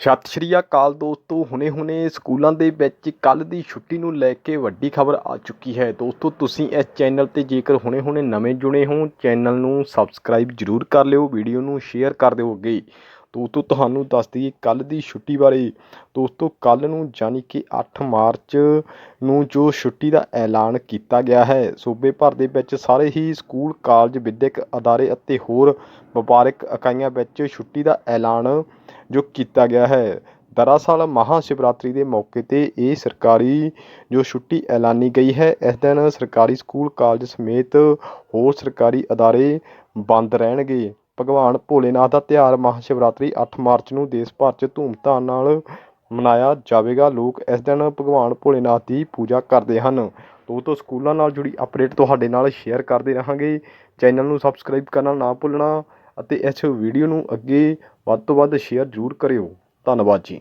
ਸਤਿ ਸ਼੍ਰੀ ਅਕਾਲ ਦੋਸਤੋ, ਹੁਣੇ-ਹੁਣੇ ਸਕੂਲਾਂ ਦੇ ਵਿੱਚ ਕੱਲ੍ਹ ਦੀ ਛੁੱਟੀ ਨੂੰ ਲੈ ਕੇ ਵੱਡੀ ਖਬਰ ਆ ਚੁੱਕੀ ਹੈ। ਦੋਸਤੋ, ਤੁਸੀਂ ਇਸ ਚੈਨਲ ਤੇ ਜੇਕਰ ਹੁਣੇ-ਹੁਣੇ ਨਵੇਂ ਜੁੜੇ ਹੋ, ਚੈਨਲ ਨੂੰ ਸਬਸਕ੍ਰਾਈਬ ਜਰੂਰ ਕਰ ਲਿਓ, ਵੀਡੀਓ ਨੂੰ ਸ਼ੇਅਰ ਕਰ ਦਿਓ ਅੱਗੇ ਦੋਸਤੋ ਤੁਹਾਨੂੰ ਦੱਸ ਦਈਏ ਕੱਲ੍ਹ ਦੀ ਛੁੱਟੀ ਬਾਰੇ। ਦੋਸਤੋ, ਕੱਲ੍ਹ ਨੂੰ ਯਾਨੀ ਕਿ ਅੱਠ ਮਾਰਚ ਨੂੰ ਜੋ ਛੁੱਟੀ ਦਾ ਐਲਾਨ ਕੀਤਾ ਗਿਆ ਹੈ, ਸੂਬੇ ਭਰ ਦੇ ਵਿੱਚ ਸਾਰੇ ਹੀ ਸਕੂਲ, ਕਾਲਜ, ਵਿੱਦਿਅਕ ਅਦਾਰੇ ਅਤੇ ਹੋਰ ਵਪਾਰਕ ਇਕਾਈਆਂ ਵਿੱਚ ਛੁੱਟੀ ਦਾ ਐਲਾਨ ਜੋ ਕੀਤਾ ਗਿਆ ਹੈ। ਦਰਅਸਲ ਮਹਾਂ ਸ਼ਿਵਰਾਤਰੀ ਦੇ ਮੌਕੇ ਤੇ ਇਹ ਸਰਕਾਰੀ ਜੋ ਛੁੱਟੀ ਐਲਾਨੀ ਗਈ ਹੈ, ਇਸ ਦਿਨ ਸਰਕਾਰੀ ਸਕੂਲ, ਕਾਲਜ ਸਮੇਤ ਹੋਰ ਸਰਕਾਰੀ ਅਦਾਰੇ ਬੰਦ ਰਹਿਣਗੇ। ਭਗਵਾਨ ਭੋਲੇਨਾਥ ਦਾ ਤਿਉਹਾਰ ਮਹਾਸ਼ਿਵਰਾਤਰੀ ਅੱਠ ਮਾਰਚ ਨੂੰ ਦੇਸ਼ ਭਰ 'ਚ ਧੂਮਧਾਮ ਨਾਲ ਮਨਾਇਆ ਜਾਵੇਗਾ। ਲੋਕ ਇਸ ਦਿਨ ਭਗਵਾਨ ਭੋਲੇਨਾਥ ਦੀ ਪੂਜਾ ਕਰਦੇ ਹਨ। ਦੋਸਤੋ, ਸਕੂਲਾਂ ਨਾਲ ਜੁੜੀ ਅਪਡੇਟ ਤੁਹਾਡੇ ਨਾਲ ਸ਼ੇਅਰ ਕਰਦੇ ਰਹਾਂਗੇ। ਚੈਨਲ ਨੂੰ ਸਬਸਕ੍ਰਾਈਬ ਕਰਨਾ ਨਾ ਭੁੱਲਣਾ ਅਤੇ ਇਸ ਵੀਡੀਓ ਨੂੰ ਅੱਗੇ ਵੱਧ ਤੋਂ ਵੱਧ ਸ਼ੇਅਰ ਜ਼ਰੂਰ ਕਰਿਓ। ਧੰਨਵਾਦ ਜੀ।